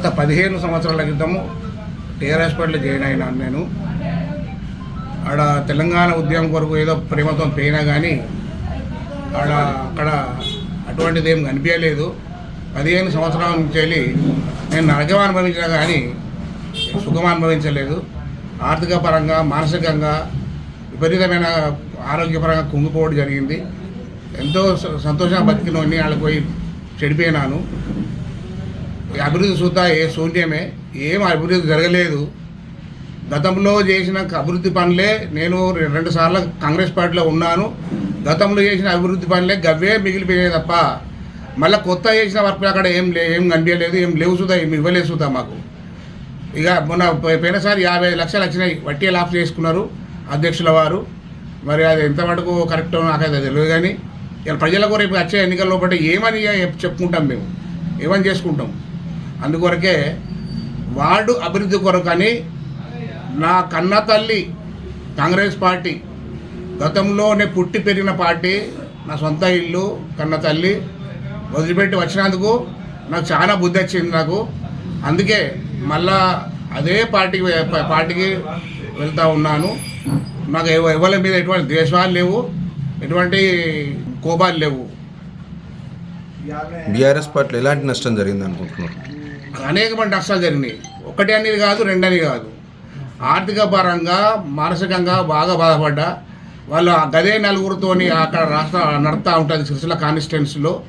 గత పదిహేను సంవత్సరాల క్రితము టీఆర్ హాస్పిటల్ జాయిన్ అయినాను నేను. ఆడ తెలంగాణ ఉద్యమం కొరకు ఏదో ప్రేమతో పోయినా కానీ ఆడ అక్కడ అటువంటిది ఏం కనిపించలేదు పదిహేను సంవత్సరాల నుంచి వెళ్ళి నేను నరకం అనుభవించినా కానీ సుఖం అనుభవించలేదు. ఆర్థిక పరంగా మానసికంగా విపరీతమైన ఆరోగ్యపరంగా కుంగిపోవడం జరిగింది. ఎంతో స- సంతోషంగా బతికినవన్నీ వాళ్ళకి పోయి చెడిపోయినాను. అభివృద్ధి చూద్దా ఏ శూన్యమే ఏం అభివృద్ధి జరగలేదు. గతంలో చేసిన అభివృద్ధి పనులే నేను రెండు సార్లు కాంగ్రెస్ పార్టీలో ఉన్నాను. గతంలో చేసిన అభివృద్ధి పనులే గవ్వే మిగిలిపోయాయి తప్ప మళ్ళీ కొత్త చేసిన వర్క్ అక్కడ ఏం లే ఏం కనిపించలేదు ఏం లేవు చూద్దా ఏం ఇవ్వలేదు సుధా మాకు. ఇక మొన్న పోయినసారి యాభై లక్షలు వచ్చినాయి వడ్డీ లాఫ్ చేసుకున్నారు అధ్యక్షుల వారు. మరి అది ఎంత మటుకు కరెక్టో నాకైతే తెలియదు కానీ ఇలా ప్రజలకు రేపు వచ్చే ఎన్నికల లోపల ఏమని చెప్పుకుంటాం మేము? ఏమని చేసుకుంటాం? అందుకొరకే వార్డు అభివృద్ధి కొరకని నా కన్న తల్లి కాంగ్రెస్ పార్టీ గతంలోనే పుట్టి పెరిగిన పార్టీ నా సొంత ఇల్లు కన్న తల్లి వదిలిపెట్టి వచ్చినందుకు నాకు చాలా బుద్ధి వచ్చింది నాకు. అందుకే మళ్ళా అదే పార్టీకి పార్టీకి వెళ్తూ ఉన్నాను. నాకు ఎవరి మీద ఎటువంటి ద్వేషాలు లేవు ఎటువంటి కోపాలు లేవు. బీఆర్ఎస్ పార్టీలో ఎలాంటి నష్టం జరిగింది అనుకుంటున్నారు అనేకమైన నష్టాలు జరిగినాయి. ఒకటి అనేది కాదు రెండని కాదు. ఆర్థిక పరంగా మానసికంగా బాగా బాధపడ్డా. వాళ్ళు ఆ గదే నలుగురితోని అక్కడ రాష్ట్ర నడుతూ ఉంటుంది సిరిసిల్ల కాన్స్టిట్యున్సీలో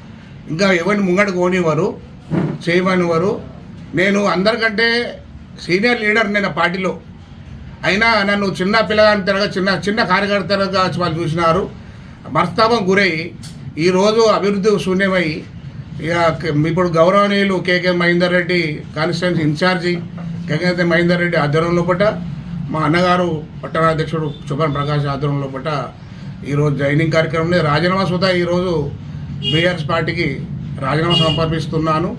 ఇంకా ఎవరిని ముంగడు కోనివారు చేయమనివారు నేను అందరికంటే సీనియర్ లీడర్ నేను ఆ పార్టీలో. అయినా నన్ను చిన్న పిల్లగాని తిరగ చిన్న చిన్న కార్యకర్తలుగా వాళ్ళు చూసినారు. మనస్తాపం గురై ఈరోజు అభివృద్ధి శూన్యమై ఇక ఇప్పుడు గౌరవనీయులు KK Mahender Reddy constituency in charge KK Mahender Reddy ఆధ్వర్యంలో పట్ట మా అన్నగారు పట్టణాధ్యక్షుడు సుభన్ ప్రకాష్ ఆధ్వర్యంలో పట్ట ఈరోజు జాయినింగ్ కార్యక్రమంలో రాజీనామా సుధా ఈరోజు బీఆర్ఎస్ పార్టీకి రాజీనామా సమర్పిస్తున్నాను.